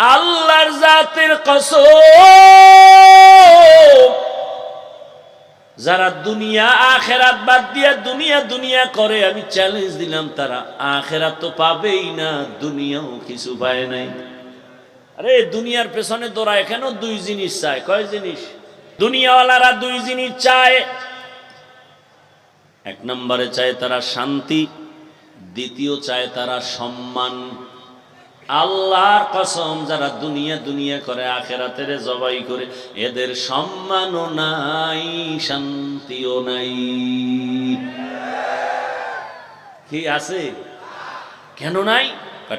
আল্লাহর জাতের কসম। যারা দুনিয়া, আখেরাত বাদ দিয়া দুনিয়া দুনিয়া করে, আমি চ্যালেঞ্জ দিলাম তারা, আখেরাত তো পাবেই না, দুনিয়াও কিছু পায় নাই। আরে, দুনিয়ার পেছনে তোরা কেন? দুই জিনিস চায়। কয় জিনিস? দুনিয়াওয়ালারা দুই জিনিস চায়। এক নম্বরে চায় তারা শান্তি, দ্বিতীয় চায় তারা সম্মান। আল্লাহর কসম যারা দুনিয়া দুনিয়া করে, আখেরাতের জবাই করে, এদের সম্মানও নাই, শান্তিও নাই। কি আছে? কেন নাই?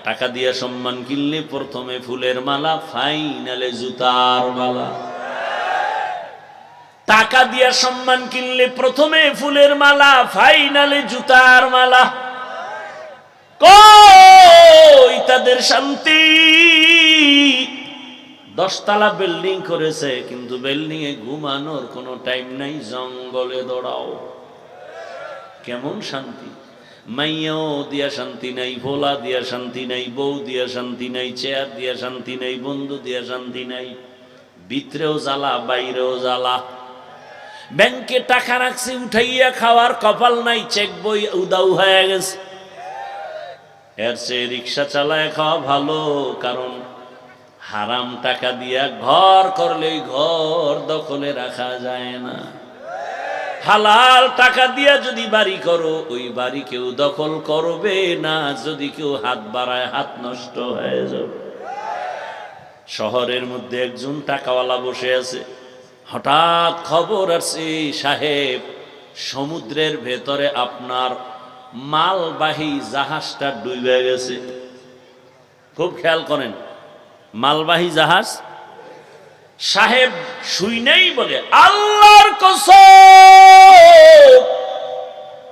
টাকা দিয়ে সম্মান কিনলে প্রথমে ফুলের মালা, ফাইনালে জুতার মালা। টাকা দিয়ে সম্মান কিনলে প্রথমে ফুলের মালা, ফাইনালে জুতার মালা। কই তাদের শান্তি। দশতলা বিল্ডিং করেছে, কিন্তু বিল্ডিং এ ঘুমানোর কোনো টাইম নাই, জঙ্গলে দৌড়াও। কেমন শান্তি? মাইয়াও দিয়া শান্তি নাই, ভোলা দিয়া শান্তি নাই, বউ দিয়া শান্তি নাই, চেয়ার দিয়া শান্তি নাই, বন্ধু দিয়া শান্তি নাই। ভিতরেও জ্বালা, বাইরেও জ্বালা। ব্যাংকে টাকা রাখছি, উঠাইয়া খাওয়ার কপাল নাই, চেক বই উদাউ হয়ে গেছে। এর চেয়ে রিক্সা চালায় খাওয়া ভালো, কারণ হারাম টাকা দিয়া ঘর করলেই ঘর দখলে রাখা যায় না। হালাল টাকা দিয়া যদি বাড়ি করো, ওই বাড়ি কেউ দখল করবে না, যদি কেউ হাত বাড়ায় হাত নষ্ট হয়ে যাবে। শহরের মধ্যে একজন টাকাওয়ালা বসে আছে। হঠাৎ খবর আসছে, সাহেব, সমুদ্রের ভেতরে আপনার মালবাহী জাহাজটা ডুবে গেছে। খুব খেয়াল করেন, মালবাহী জাহাজ সাহেব শুই নেই বলে, আল্লাহর কসম,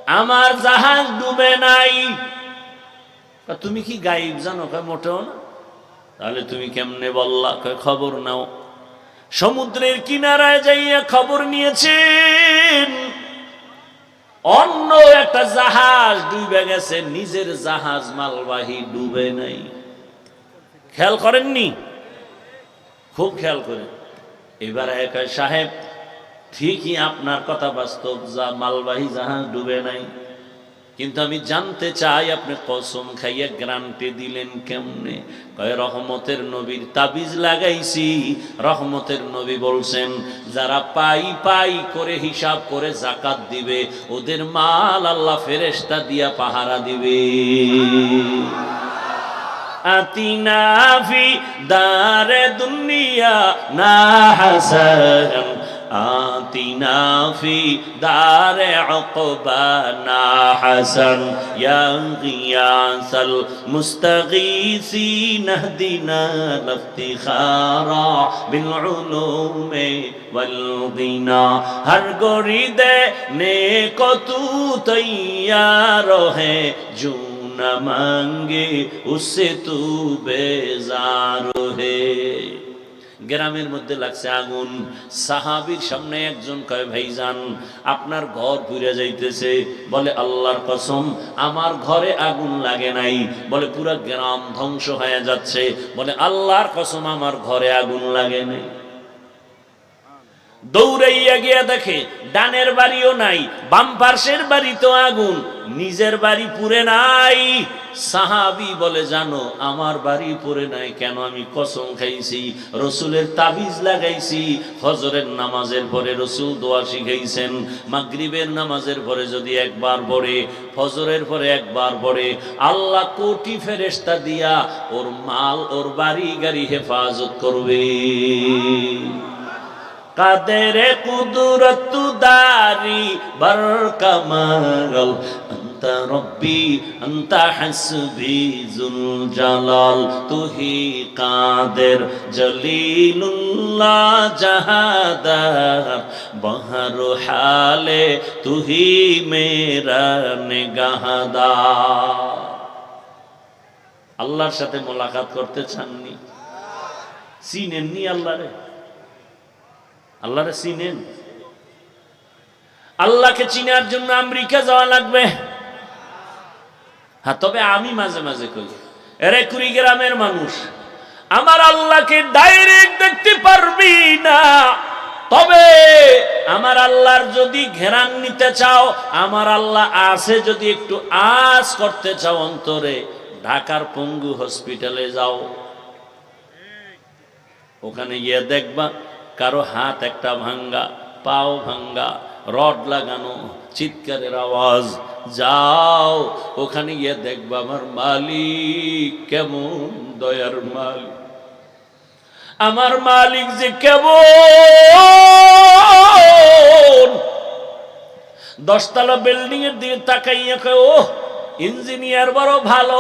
আমার জাহাজ ডুবে নাই। তুমি কি গাইব জানো? কয়, মোটেও না। তাহলে তুমি কেমনে বললা? কয়, খবর নাও। সমুদ্রের কিনারায় যাইয়া খবর নিয়েছেন। অন্য একটা জাহাজ ডুবে গেছে, নিজের জাহাজ মালবাহী ডুবে নাই। খেয়াল করেননি? খুব খেয়াল করে এবার একা সাহেব, ঠিকই আপনার কথা বাস্তব, যা মালবাহী জাহাজ ডুবে নাই। কিন্তু আমি জানতে চাই, আপনি কসম খাইয়া গ্রান্টে দিলেন কেমনে? কয়, রহমতের নবীর তাবিজ লাগাইছি। রহমতের নবী বলছেন, যারা পাই পাই করে হিসাব করে জাকাত দিবে, ওদের মাল আল্লাহ ফেরেস্তা দিয়া পাহারা দিবে। আতিনা ফি দারে দুনিয়া না হাসান آتنا في دار عقبانا حسن يا غياث المستغيثين اهدنا لافتخارا بالعلوم والغنى هر غريد نیکو تو تیار ہے جو نہ مانگے اس سے تو بیزار ہے গ্রামের মধ্যে লাগছে আগুন। সাহাবির সামনে একজন কয়, ভাইজান, আপনার ঘর পুড়ে যাইতেছে। বলে, আল্লাহর কসম, আমার ঘরে আগুন লাগে নাই। বলে, পুরো গ্রাম ধ্বংস হয়ে যাচ্ছে। বলে, আল্লাহর কসম, আমার ঘরে আগুন লাগে নাই। দৌড়াইয়া গিয়া দেখে, ডানের বাড়িও নাই, বাম পার্শ্বের তো আগুন, নিজের বাড়ি পুরে নাই। সাহাবি বলে, জানো, আমার বাড়ি পড়ে নাই, কেন আমি কসম খাইছি? রসুলের তাবিজ লাগাইছি ফজরের নামাজের পরে রসুল দোয়া শিখাইছেন, মাগরিবের নামাজের পরে যদি একবার পড়ে, ফজরের পরে একবার পড়ে, আল্লাহ কোটি ফেরেস্তা দিয়া ওর মাল, ওর বাড়ি গাড়ি হেফাজত করবে। কাদের কুদরত দারি বর কমল অন্ত রব্বি অন্ত হসবি জুল তুহি কাদের জলিলুল্লাহ জাহাদার। বহর হালে তুহি মেরা নিগাহদার। আল্লাহর সাথে মোলাকাত করতে চাননি? চিনেননি আল্লাহরে? আল্লাহরে চিনেন। আল্লাহকে চিনার জন্য আমেরিকা যাওয়া লাগবে। হ্যাঁ তবে আমি মাঝে মাঝে কই এরে কুড়িগ্রামের মানুষ, আমার আল্লাহকে ডাইরেক্ট দেখতে পারবি না। তবে আমার আল্লাহর যদি ঘেরান নিতে চাও, আমার আল্লাহ আছে যদি একটু আস করতে চাও অন্তরে, ঢাকার পঙ্গু হসপিটালে যাও। ওখানে গিয়ে দেখবা কারও হাত একটা ভাঙ্গা, পাও ভাঙ্গা, রড লাগানো, চিৎকারের আওয়াজ, যাও, ওখানে গিয়ে দেখবা আমার মালিক, কেমন দয়ার মালিক। আমার মালিক যে কেমন। দশতলা বিল্ডিং এর দিকে তাকাইয়া কয় ও ইঞ্জিনিয়ার বড় ভালো।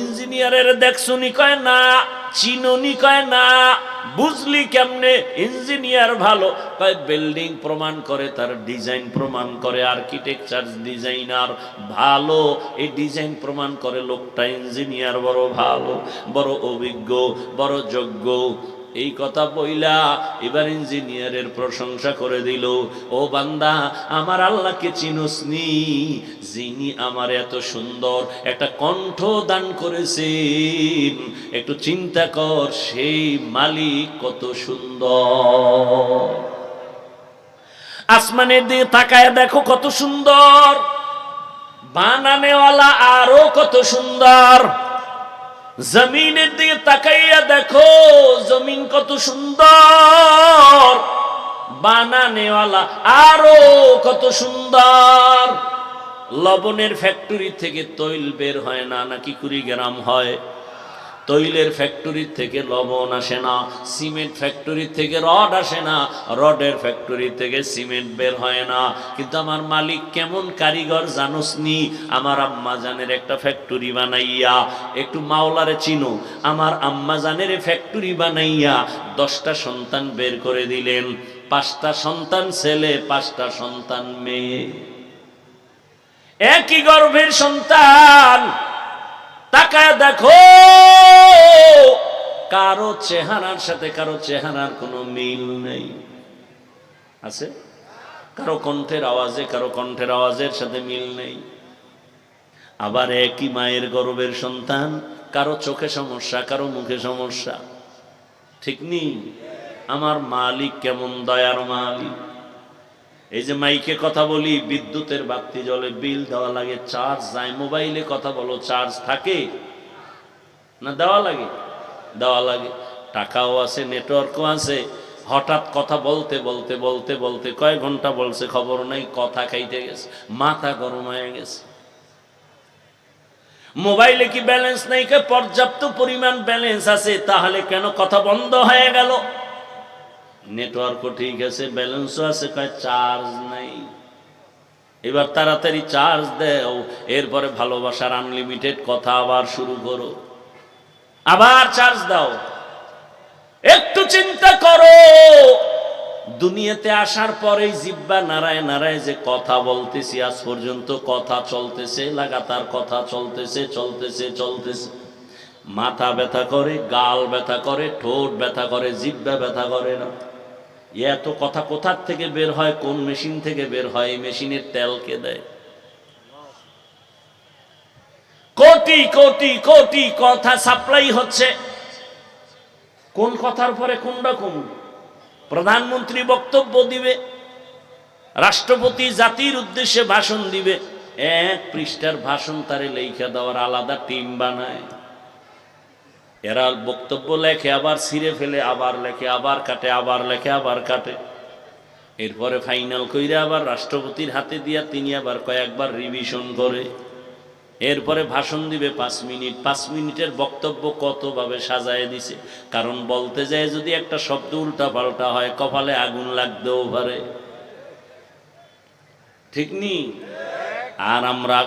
ইঞ্জিনিয়ারের দেখছুনি? কয়, না, চিনুনি? কয়, না। বুঝলি কেমনে? ইঞ্জিনিয়ার ভালো। কয় বিল্ডিং প্রমাণ করে, তার ডিজাইন প্রমাণ করে আর্কিটেকচার ডিজাইনার ভালো। এই ডিজাইন প্রমাণ করে লোকটা ইঞ্জিনিয়ার বড় ভালো, বড় অভিজ্ঞ, বড় যোগ্য। এই কথা বইলা এবার ইঞ্জিনিয়ারের প্রশংসা করে দিল, ও বান্দা, আমার আল্লাহকে চিনসনি, যিনি আমার এত সুন্দর একটা কণ্ঠ দান করেছেন। একটু চিন্তা কর, সেই মালিক কত সুন্দর। আসমানের দিকে তাকায় দেখো কত সুন্দর, বানানেওয়ালা আরও কত সুন্দর। জমিনের দিকে তাকাইয়া দেখো, জমিন কত সুন্দর। বানানেওয়ালা আরও কত সুন্দর। লবণের ফ্যাক্টরি থেকে তৈল বের হয় না, নাকি কুড়ি গ্রাম হয়? তৈলের ফ্যাক্টরির থেকে লবণ আসে না সিমেন্ট ফ্যাক্টরি থেকে রড আসে না রডের ফ্যাক্টরি থেকে সিমেন্ট বের হয় না। কিন্তু আমার মালিক কেমন কারিগর জানোস নি? আমার আম্মা জানের একটা ফ্যাক্টরি বানাইয়া, একটু মাওলারে চিনো, আমার আম্মা জানের ফ্যাক্টরি বানাইয়া দশটা সন্তান বের করে দিলেন, পাঁচটা সন্তান ছেলে, পাঁচটা সন্তান মেয়ে। একই গর্ভের সন্তান তাকায় দেখো। কারও চেহারার সাথে কারও চেহারার কোনো মিল নেই। আছে? কারও কণ্ঠের আওয়াজে, কারও কণ্ঠের আওয়াজের সাথে মিল নেই। আবার একই মায়ের গর্ভের সন্তান, কারও চোখে সমস্যা, কারও মুখে সমস্যা। ঠিক নেই? আমার মালিক কেমন দয়ার মালিক? এই যে মাইকে কথা বলি, বিদ্যুতের বাতি জলে বিল দেওয়া লাগে, চার্জ যায়, মোবাইলে কথা বলো, চার্জ থাকে? না দেওয়া লাগে? দেওয়া লাগে। টাকাও আছে, নেটওয়ার্কও আছে। হঠাৎ কথা বলতে বলতে বলতে বলতে কয় ঘণ্টা বলছে খবর নাই, কথা খাইতে গেছে, মাথা গরম হয়ে গেছে। মোবাইলে কি ব্যালেন্স নাই পর্যাপ্ত পরিমাণ ব্যালেন্স আছে, তাহলে কেন কথা বন্ধ হয়ে গেল? নেটওয়ার্কও ঠিক আছে, ব্যালেন্সও আছে, কয় চার্জ নাই। এবার তাড়াতাড়ি চার্জ দেও, এরপরে ভালোবাসার আনলিমিটেড কথা আবার শুরু করো। আবার চার্জ দাও। একটু চিন্তা করো। দুনিয়াতে আসার পরেই জিব্বা নারায় নারায় যে কথা বলতেছি, আজ পর্যন্ত কথা চলতেছে, লাগাতার কথা চলতেছে চলতেছে চলতেছে। মাথা ব্যথা করে, গাল ব্যথা করে, ঠোঁট ব্যথা করে, জিব্বা ব্যথা করে না। এত কথা কোথার থেকে বের হয়, কোন মেশিন থেকে বের হয়? এই মেশিনের তেল কে দেয়? কোটি কোটি কোটি কথা সাপ্লাই হচ্ছে। কোন কথার পরে কোন রকম প্রধানমন্ত্রী বক্তব্য দিবে, রাষ্ট্রপতি জাতির উদ্দেশ্যে ভাষণ দিবে। এক পৃষ্ঠার ভাষণ তারে লেখা দেওয়ার আলাদা টিম বানায়। এরা বক্তব্য লেখে, আবার ছিঁড়ে ফেলে, আবার লেখে, আবার কাটে, আবার লেখে, আবার কাটে। এরপরে ফাইনাল কইরে আবার রাষ্ট্রপতির হাতে দিয়া তিনি আবার কয়েকবার রিভিশন করে। এরপরে ভাষণ দিবে পাঁচ মিনিট। পাঁচ মিনিটের বক্তব্য কতভাবে সাজায় দিছে? কারণ বলতে যায়, যদি একটা শব্দ উল্টা পাল্টা হয়, কপালে আগুন লাগতেও পারে। ঠিক নি? আর আমরা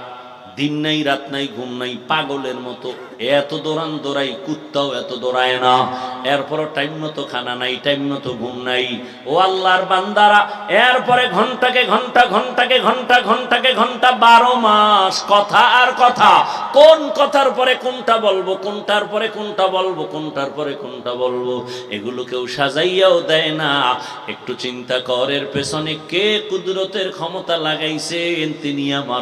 দিন নাই, রাত নাই, ঘুম নাই, পাগলের মতো। এত দৌড়ান দৌড়াই, কুত্তাও এত দৌড়ায় না। এরপর টাইম মতো খানা নাই, টাইম মতো ঘুম নাই। ও আল্লাহর বান্দারা, এরপরে ঘন্টাকে ঘণ্টা ঘন্টাকে ঘণ্টা ঘন্টাকে ঘণ্টা, বারো মাস। কথা আর কথা। কোন কথার পরে কোনটা বলব, কোনটার পরে কোনটা বলব, কোনটার পরে কোনটা বলব, এগুলো কেউ সাজাইয়াও দেয় না। একটু চিন্তা করের পেছনে কে কুদরতের ক্ষমতা লাগাইছেন? তিনি আমার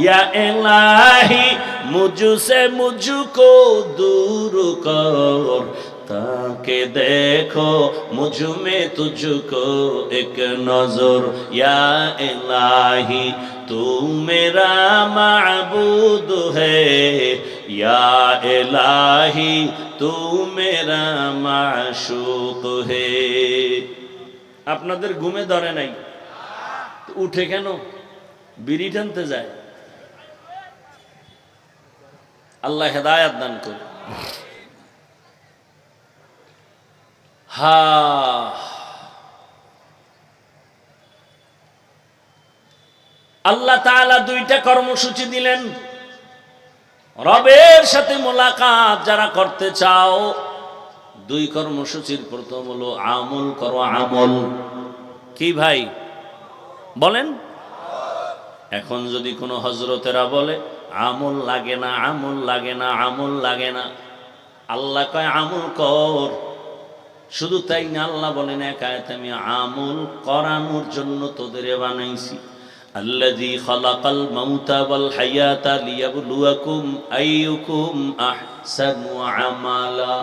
या इलाही मुझसे मुझको दूर कर ताके देखो मुझ में तुझको एक नजर या इलाही तू मेरा माबूद है या इलाही तू मेरा माशूक है আপনাদের ঘুমে ধরে নাই তো উঠে কেন? বিড়ি টানতে যায়। আল্লাহ হেদায়াত দান করে আল্লাহ তাআলা দুইটা কর্মসূচি দিলেন। রবের সাথে মোলাকাত যারা করতে চাও, দুই কর্মসূচির প্রথম হলো আমল করো আমল। কি ভাই? বলেন। এখন যদি কোনো হজরতেরা বলে, আমল লাগে না, আমল লাগে না, আমল লাগে না। আল্লাহ কয়, আমল কর। শুধু তাই না, আল্লাহ বলেন একায়ত আমি আমল করানোর জন্য তোদের বানাইছি। আল্লাজি খলাকাল মাউতা বল হাইয়াতা লিয়াবলুয়াকুম আইয়ুকুম আহসানু আমালা।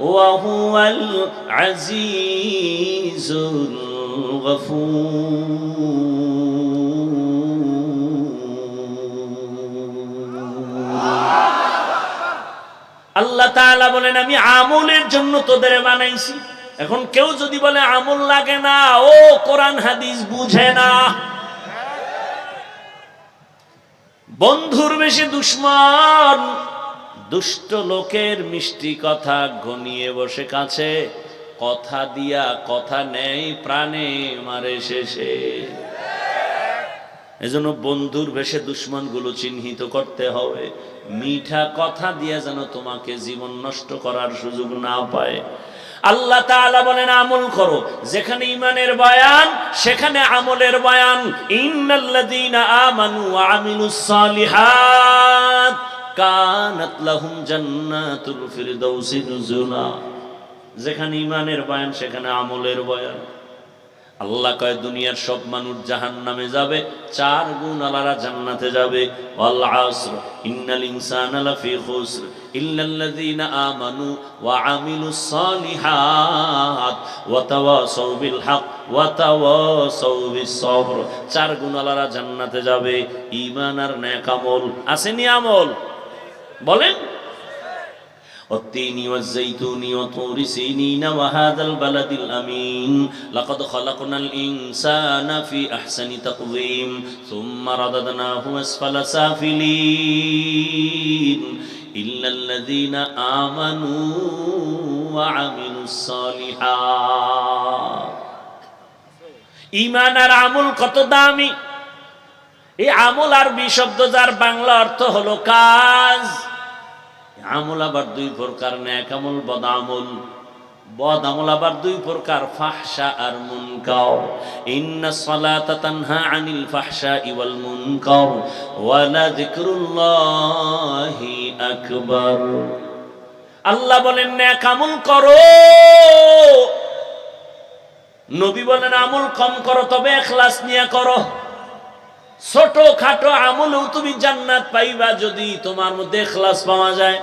ওয়া হুয়াল আজিজুল আল্লাহ বলেন, আমি আমলের জন্য তোদের বানাইছি। এখন কেউ যদি বলে, আমল লাগে না, ও কোরআন, হাদিস বুঝে না। বন্ধুর বেশি দুশ্মন, দুষ্ট লোকের মিষ্টি কথা ঘনিয়ে বসে কাছে। কথা দিয়া কথা নেই, প্রাণে মারে শেষে। এজন্য বন্ধুর বেশে দুশ্মনগুলো চিহ্নিত করতে হবে। মিঠা কথা দিয়ে যেন তোমাকে জীবন নষ্ট করার সুযোগ না পায়। আল্লাহ বলেন, আমল করো। যেখানে ইমানের বয়ান, সেখানে আমলের বয়ান। ইন্নাল্লাযীনা আমানু ওয়া আমিলুস সালিহাত কানাত লাহুম জান্নাতুল ফিরদাউসি নুজুলা। যেখানে ইমানের বয়ান, সেখানে আমলের বয়ান। আল্লাহ কয়, দুনিয়ার সব মানুষ জাহান নামে যাবে, চার গুণ আলারা জান্নাতে যাবে। ইনসানা আমানু চার গুণ আলারা জান্নাতে যাবে। ঈমান আর নেক আমল, আসেনি আমল? বলেন। والتين والزيتون وطور سينين وهذا البلد الأمين لقد خلقنا الإنسان في أحسن تقويم ثم رددناه أسفل سافلين إلا الذين آمنوا وعملوا الصالحات ইমান আর আমল কত দামি এই আমল আরবি শব্দ যার বাংলা অর্থ হলো কাজ আমল আবার দুই প্রকার ন্যাক আমল, বদ আমল। বদ আমল আবার দুই প্রকার, ফাহশা আর মুনকার। ইন্না সালাতা তানহা আনিল ফাহশা ওয়াল মুনকার। ওয়ালা যিকরুল্লাহি আকবার। আল্লাহ বলেন ন্যাক আমল করো। নবী বলেন, আমল কম করো, তবে এখলাস নিয়ে করো। ছোট খাটো আমলেও তুমি জান্নাত পাইবা যদি তোমার মধ্যে এখলাস পাওয়া যায়।